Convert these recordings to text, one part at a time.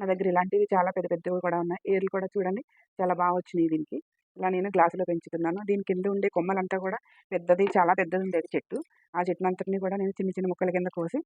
నా దగ్గర ఇలాంటివి చాలా పెద్ద పెద్దవి కూడా ఉన్నాయి. ఏర్లు కూడా చూడండి. చాలా బాగా వచ్చినాయి దీనికి. ఇలా నేను గ్లాసులో పెంచుతున్నాను. దీని కింద ఉండే కొమ్మలంతా కూడా పెద్దది చాలా పెద్దది ఉండేది చెట్టు. ఆ చెట్టునంతటిని కూడా నేను చిన్న చిన్న ముక్కల కింద కోసి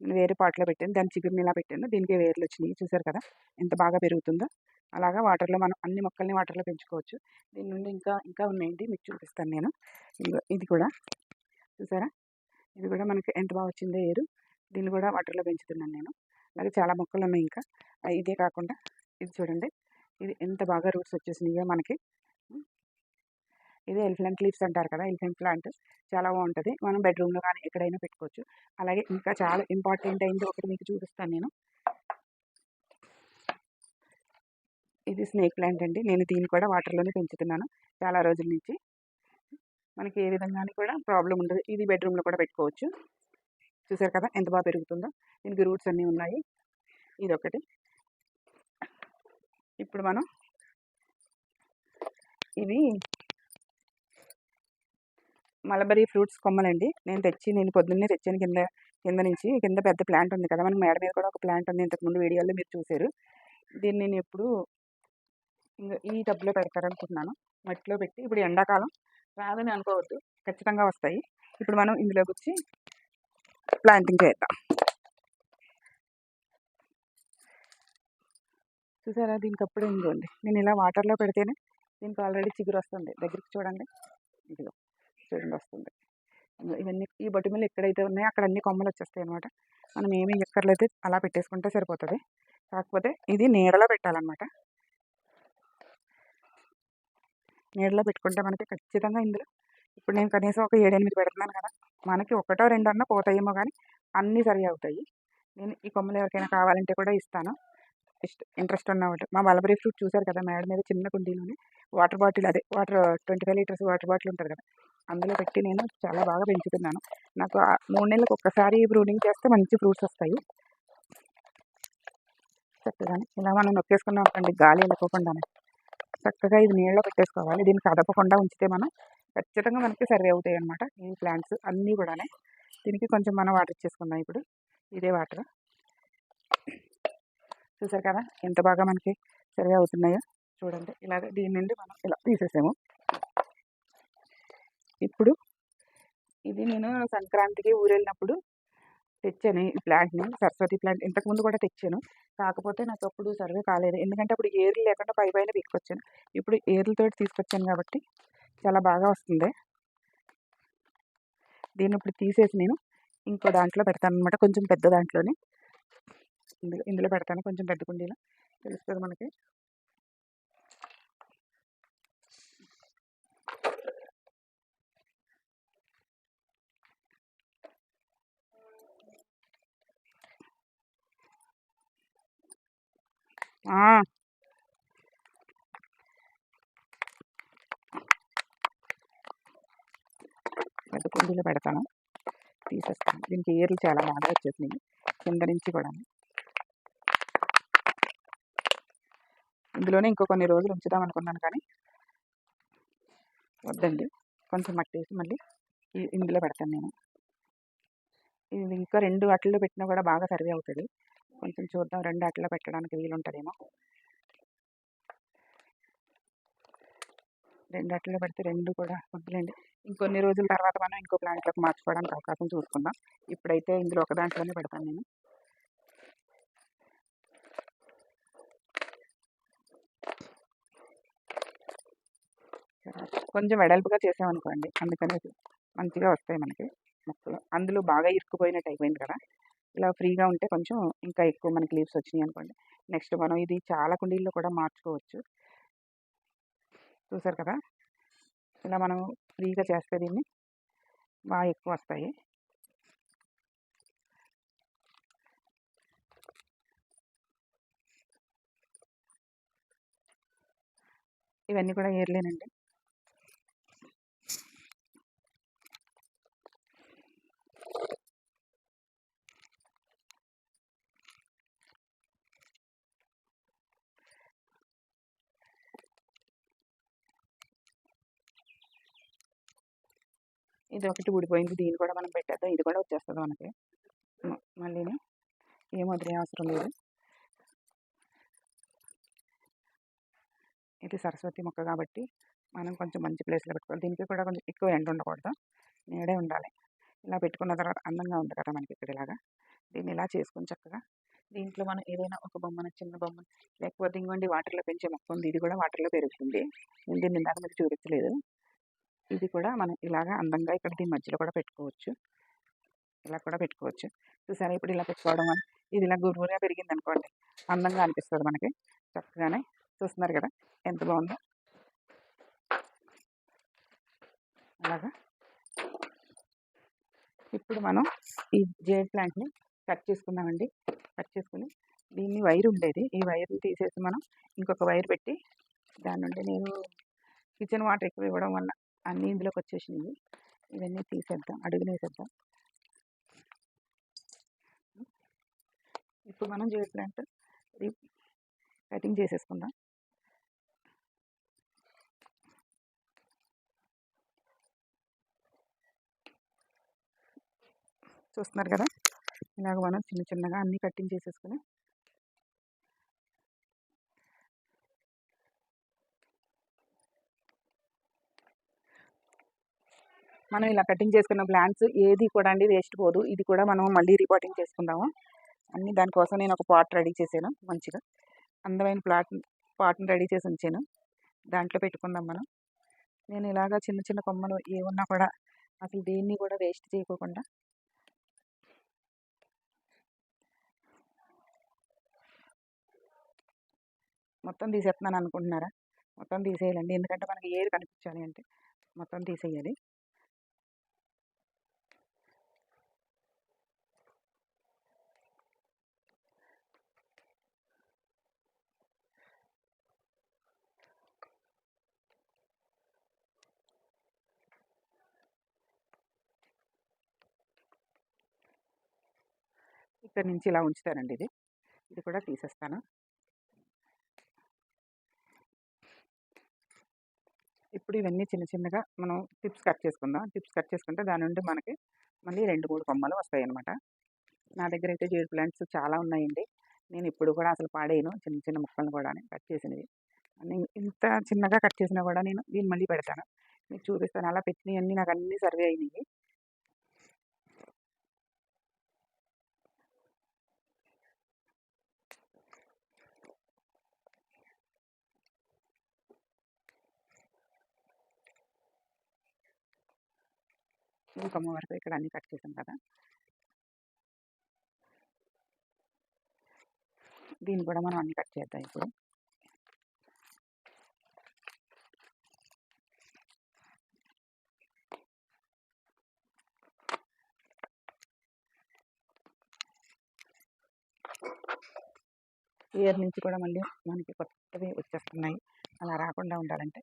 వేరే పాట్లో పెట్టాను. దాని చిగురిని ఇలా పెట్టాను. దీనికి వేర్లు వచ్చినాయి. చూసారు కదా? ఎంత బాగా పెరుగుతుందో. అలాగా వాటర్లో మనం అన్ని మొక్కల్ని వాటర్లో పెంచుకోవచ్చు. దీని నుండి ఇంకా ఇంకా ఉన్నాయండి. మీకు చూపిస్తాను నేను. ఇది కూడా. చూసారా ఇది కూడా మనకి ఎంత బాగా వచ్చిందో ఏరు. దీన్ని కూడా వాటర్లో పెంచుతున్నాను నేను. అలాగే చాలా మొక్కలు ఉన్నాయి ఇంకా ఇదే కాకుండా ఇది చూడండి. ఇది ఎంత బాగా రూట్స్ వచ్చేసినాయో మనకి. ఇది ఎలిఫెంట్ లీవ్స్ అంటారు కదా ఎలిఫెంట్ ప్లాంట్. చాలా బాగుంటుంది. మనం బెడ్రూమ్లో కానీ ఎక్కడైనా పెట్టుకోవచ్చు. అలాగే ఇంకా చాలా ఇంపార్టెంట్ అయింది ఒకటి మీకు చూపిస్తాను నేను. ఇది స్నేక్ ప్లాంట్ అండి. నేను దీన్ని కూడా వాటర్లోనే పెంచుతున్నాను చాలా రోజుల నుంచి. మనకి ఏ విధంగా కూడా ప్రాబ్లం ఉండదు. ఇది బెడ్రూమ్లో కూడా పెట్టుకోవచ్చు. చూసారు కదా! ఎంత బాగా పెరుగుతుందో. దీనికి రూట్స్ అన్నీ ఉన్నాయి. ఇది ఒకటి ఇప్పుడు మనం ఇవి మలబరీ ఫ్రూట్స్ కొమ్మలండి. నేను తెచ్చి నేను పొద్దున్నే తెచ్చాను కింద కింద నుంచి. కింద పెద్ద ప్లాంట్ ఉంది కదా! మనకి మేడ మీద కూడా ఒక ప్లాంట్ ఉంది. ఇంతకుముందు వీడియోలో మీరు చూశారు. దీన్ని నేను ఎప్పుడు ఇంకా ఈ టబ్లో పెడతారనుకుంటున్నాను. మట్టిలో పెట్టి ఇప్పుడు ఎండాకాలం రాదని అనుకోవద్దు. ఖచ్చితంగా వస్తాయి. ఇప్పుడు మనం ఇందులోకి వచ్చి ప్లాంటింగ్ చేద్దాం. చూసారా? దీనికి అప్పుడే ఇంకోండి నేను ఇలా వాటర్లో పెడితేనే దీనికి ఆల్రెడీ చిగురు వస్తుంది. దగ్గరికి చూడండి. ఇదిగో చూడండి వస్తుంది. ఇవన్నీ ఈ బొట్టి ఎక్కడైతే ఉన్నాయో అక్కడ అన్ని కొమ్మలు వచ్చేస్తాయి అనమాట మనం ఏమీ ఎక్కర్లేదు. అలా పెట్టేసుకుంటే సరిపోతుంది. కాకపోతే ఇది నీడలో పెట్టాలన్నమాట. నీడలో పెట్టుకుంటే మనకి ఖచ్చితంగా ఇందులో ఇప్పుడు నేను కనీసం ఒక ఏడెనిమిది పెడుతున్నాను కదా. మనకి ఒకటో రెండు అన్న పోతాయేమో కానీ అన్నీ సరి అవుతాయి. నేను ఈ కొమ్మలు ఎవరికైనా కావాలంటే కూడా ఇస్తాను. ఇష్ట ఇంట్రెస్ట్ ఉన్నవాళ్ళు మా మలబరీ ఫ్రూట్ చూసారు కదా మేడం మీద చిన్న కుండీలోనే? వాటర్ బాటిల్ అదే water twenty five litres water bottle ఉంటుంది కదా? అందులో పెట్టి నేను చాలా బాగా పెంచుతున్నాను. నాకు ఆ మూడు నెలలకు ఒక్కసారి బ్రూడింగ్ చేస్తే మంచి ఫ్రూట్స్ వస్తాయి. చక్కగా ఇలా మనం నొక్కేసుకున్నాం అనుకోండి గాలి వెళ్ళకోకుండానే చక్కగా ఇది నీళ్ళలో పెట్టేసుకోవాలి. దీన్ని కదపకుండా ఉంచితే మనం ఖచ్చితంగా మనకి సర్వే అవుతాయి అనమాట ఈ ప్లాంట్స్ అన్నీ కూడానే. దీనికి కొంచెం మనం వాటర్ ఇచ్చేసుకుందాం ఇప్పుడు. ఇదే వాటర్. చూసారు కదా? ఎంత బాగా మనకి సర్వే అవుతున్నాయో. చూడండి. ఇలాగ దీని నుండి మనం ఇలా తీసేసాము. ఇప్పుడు ఇది నేను సంక్రాంతికి ఊరు వెళ్ళినప్పుడు తెచ్చాను ఈ ప్లాంట్ని. సరస్వతి ప్లాంట్ ఇంతకుముందు కూడా తెచ్చాను. కాకపోతే నాకు అప్పుడు సర్వే కాలేదు. ఎందుకంటే అప్పుడు ఏర్లు లేకుండా పై పైన తీసుకొచ్చాను ఇప్పుడు ఏర్లతో తీసుకొచ్చాను కాబట్టి చాలా బాగా వస్తుంది. దీన్ని ఇప్పుడు తీసేసి నేను ఇంకో దాంట్లో పెడతాను అనమాట కొంచెం పెద్ద దాంట్లోనే. ఇందులో ఇందులో పెడతాను. కొంచెం పెద్ద కుండీలో. తెలుస్తుంది మనకి. ఆ, పెద్ద కుండీలో పెడతాను. తీసేస్తాను. దీనికి ఏర్లు చాలా బాగా వచ్చేసినాయి. కింద నుంచి కూడా. ఇందులోనే ఇంకో కొన్ని రోజులు ఉంచుదాం అనుకున్నాను కానీ వద్దండి. కొంచెం మట్టి వేసి మళ్ళీ ఇందులో పెడతాను నేను. ఇది ఇంకా రెండు అట్లలో పెట్టినా కూడా బాగా సర్వే అవుతుంది. కొంచెం చూద్దాం. రెండు అట్లలో పెట్టడానికి వీలు రెండు అట్లే పెడితే రెండు కూడా వద్దులేండి. ఇంకొన్ని రోజుల తర్వాత మనం ఇంకో ప్లాంట్లోకి మార్చుకోవడానికి అవకాశం చూసుకుందాం. ఇప్పుడైతే ఇందులో ఒక దాంట్లోనే పెడతాను నేను. కొంచెం వెడల్పుగా చేసామనుకోండి అందుకనే మంచిగా వస్తాయి మనకి మొక్కలు. అందులో బాగా ఇరుక్కుపోయినట్టు అయిపోయింది కదా. ఇలా ఫ్రీగా ఉంటే కొంచెం ఇంకా ఎక్కువ మనకి లీవ్స్ వచ్చినాయి అనుకోండి. నెక్స్ట్ మనం ఇది చాలా కుండీల్లో కూడా మార్చుకోవచ్చు. చూసారు కదా! ఇలా మనం ఫ్రీగా చేస్తే దీన్ని బాగా ఎక్కువ వస్తాయి. ఇవన్నీ కూడా ఏర్లేనండి ఇది ఒకటి ఊడిపోయింది. దీన్ని కూడా మనం పెట్టేద్దాం. ఇది కూడా వచ్చేస్తుంది మనకి. మళ్ళీ మళ్ళీని ఏం వదిలే అవసరం లేదు. ఇది సరస్వతి మొక్క కాబట్టి మనం కొంచెం మంచి ప్లేస్లో పెట్టుకోవాలి. దీనికి కూడా కొంచెం ఎక్కువ ఎండ ఉండకూడదు. నీడే ఉండాలి. ఇలా పెట్టుకున్న తర్వాత అందంగా ఉంది కదా మనకి ఇక్కడ ఇలాగా. దీన్ని ఇలా చేసుకొని చక్కగా దీంట్లో మనం ఏదైనా ఒక బొమ్మను చిన్న బొమ్మ లేకపోతే ఇంకోండి వాటర్లో పెంచే మొక్క ఉంది. ఇది కూడా వాటర్లో పెరుగుతుంది. నేను దీన్ని ఇందాక మీకు చూపించలేదు. ఇది కూడా మనం ఇలాగా అందంగా ఇక్కడ దీని మధ్యలో కూడా పెట్టుకోవచ్చు. ఇలా కూడా పెట్టుకోవచ్చు. చూసారా? ఇప్పుడు ఇలా పెట్టుకోవడం వల్ల ఇది ఇలా గురువుగా పెరిగింది అనుకోండి అందంగా అనిపిస్తుంది మనకి. చక్కగానే చూస్తున్నారు కదా? ఎంత బాగుందో. అలాగా. ఇప్పుడు మనం ఈ జేడ్ ప్లాంట్ని కట్ చేసుకున్నామండి కట్ చేసుకుని దీన్ని వైర్ ఉండేది. ఈ వైర్ని తీసేసి మనం ఇంకొక వైర్ పెట్టి దాని నుండి నేను కిచెన్ వాటర్ ఎక్కువ ఇవ్వడం వల్ల అన్నీ ఇందులోకి వచ్చేసినాయి. ఇవన్నీ తీసేద్దాం అడుగునేసేద్దాం ఇప్పుడు మనం చేసినట్టు కటింగ్ చేసేసుకుందాం. చూస్తున్నారు కదా? ఇలాగ మనం చిన్న చిన్నగా అన్నీ కటింగ్ చేసేసుకుని మనం ఇలా కటింగ్ చేసుకున్న ప్లాంట్స్ ఏది కూడా అండి వేస్ట్ పోదు. ఇది కూడా మనం మళ్ళీ రిపోర్టింగ్ చేసుకుందాము. అన్ని దానికోసం నేను ఒక పాట్ రెడీ చేశాను మంచిగా. అందమైన ప్లాట్ పాట్ని రెడీ చేసి ఉంచాను. దాంట్లో పెట్టుకుందాం మనం. నేను ఇలాగా చిన్న చిన్న కొమ్మలు ఏమున్నా కూడా అసలు దేన్ని కూడా వేస్ట్ చేయకోకుండా మొత్తం తీసేస్తున్నాను అనుకుంటున్నారా? మొత్తం తీసేయాలండి. ఎందుకంటే మనకి ఏది కనిపించాలి అంటే మొత్తం తీసేయాలి. ఇక్కడ నుంచి ఇలా ఉంచుతానండి ఇది. ఇది కూడా తీసేస్తాను. ఇప్పుడు ఇవన్నీ చిన్న చిన్నగా మనం టిప్స్ కట్ చేసుకుందాం. టిప్స్ కట్ చేసుకుంటే దాని నుండి మనకి మళ్ళీ రెండు మూడు కొమ్మలు వస్తాయి అన్నమాట నా దగ్గర అయితే జేడ్ ప్లాంట్స్ చాలా ఉన్నాయండి. నేను ఇప్పుడు కూడా అసలు పాడేయను. చిన్న చిన్న ముక్కలను కూడా కట్ చేసినవి. ఇంత చిన్నగా కట్ చేసినా కూడా నేను దీన్ని మళ్ళీ పెడతాను. మీకు చూపిస్తాను. అలా పెట్టినవి అన్నీ నాకు అన్నీ సర్వే అయినాయి. ఈ కొమ్మ వరకు ఇక్కడ అన్నీ కట్ చేసాం కదా. దీన్ని కూడా మనం అన్ని కట్ చేద్దాం ఇప్పుడు. ఇయర్ నుంచి కూడా మళ్ళీ మనకి కొత్తవి వచ్చేస్తున్నాయి. అలా రాకుండా ఉండాలంటే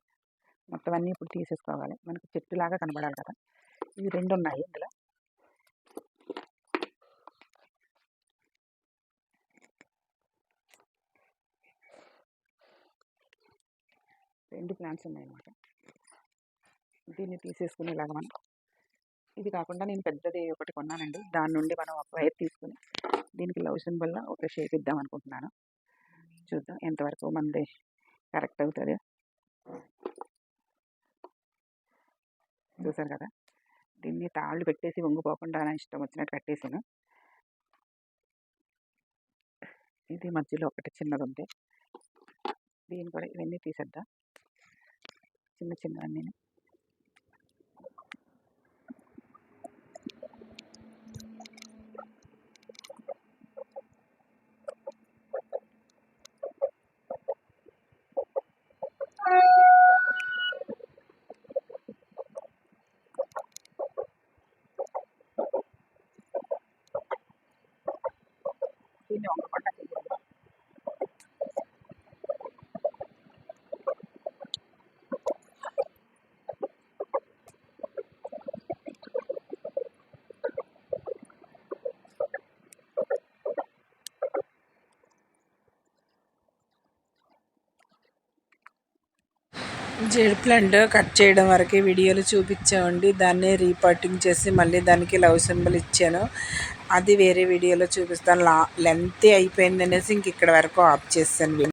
మొత్తం అన్నీ ఇప్పుడు తీసేసుకోవాలి. మనకు చెట్టులాగా కనబడాలి కదా. ఇవి రెండు ఉన్నాయి ఇందులో. రెండు ప్లాంట్స్ ఉన్నాయి అన్నమాట దీన్ని తీసేసుకునేలాగా మనం. ఇది కాకుండా నేను పెద్దది ఒకటి కొన్నానండి. దాని నుండి మనం ఒక వైర్ తీసుకుని దీనికి లవ్ సింబల్లో ఒక షేప్ ఇద్దాం అనుకుంటున్నాను. చూద్దాం ఎంతవరకు మనది కరెక్ట్ అవుతుంది. చూసారు కదా! దీన్ని తాళ్ళు పెట్టేసి వంగిపోకుండా నా ఇష్టం వచ్చినట్టు కట్టేసాను ఇది మధ్యలో ఒకటి చిన్నది ఉంది దీన్ని కూడా ఇవన్నీ తీసేద్దాం. చిన్న చిన్నవన్నీ దీన్ని వంగకుండా చేయాలి జెడ్ ప్లాంట్ కట్ చేయడం వరకే వీడియోలు చూపించామండి. దాన్ని రీపార్టింగ్ చేసి మళ్ళీ దానికి లవ్ సింబల్ ఇచ్చాను. అది వేరే వీడియోలో చూపిస్తాను. లా లెంతీ అయిపోయింది అనేసి ఇంక ఇక్కడ వరకు ఆప్ చేస్తాను.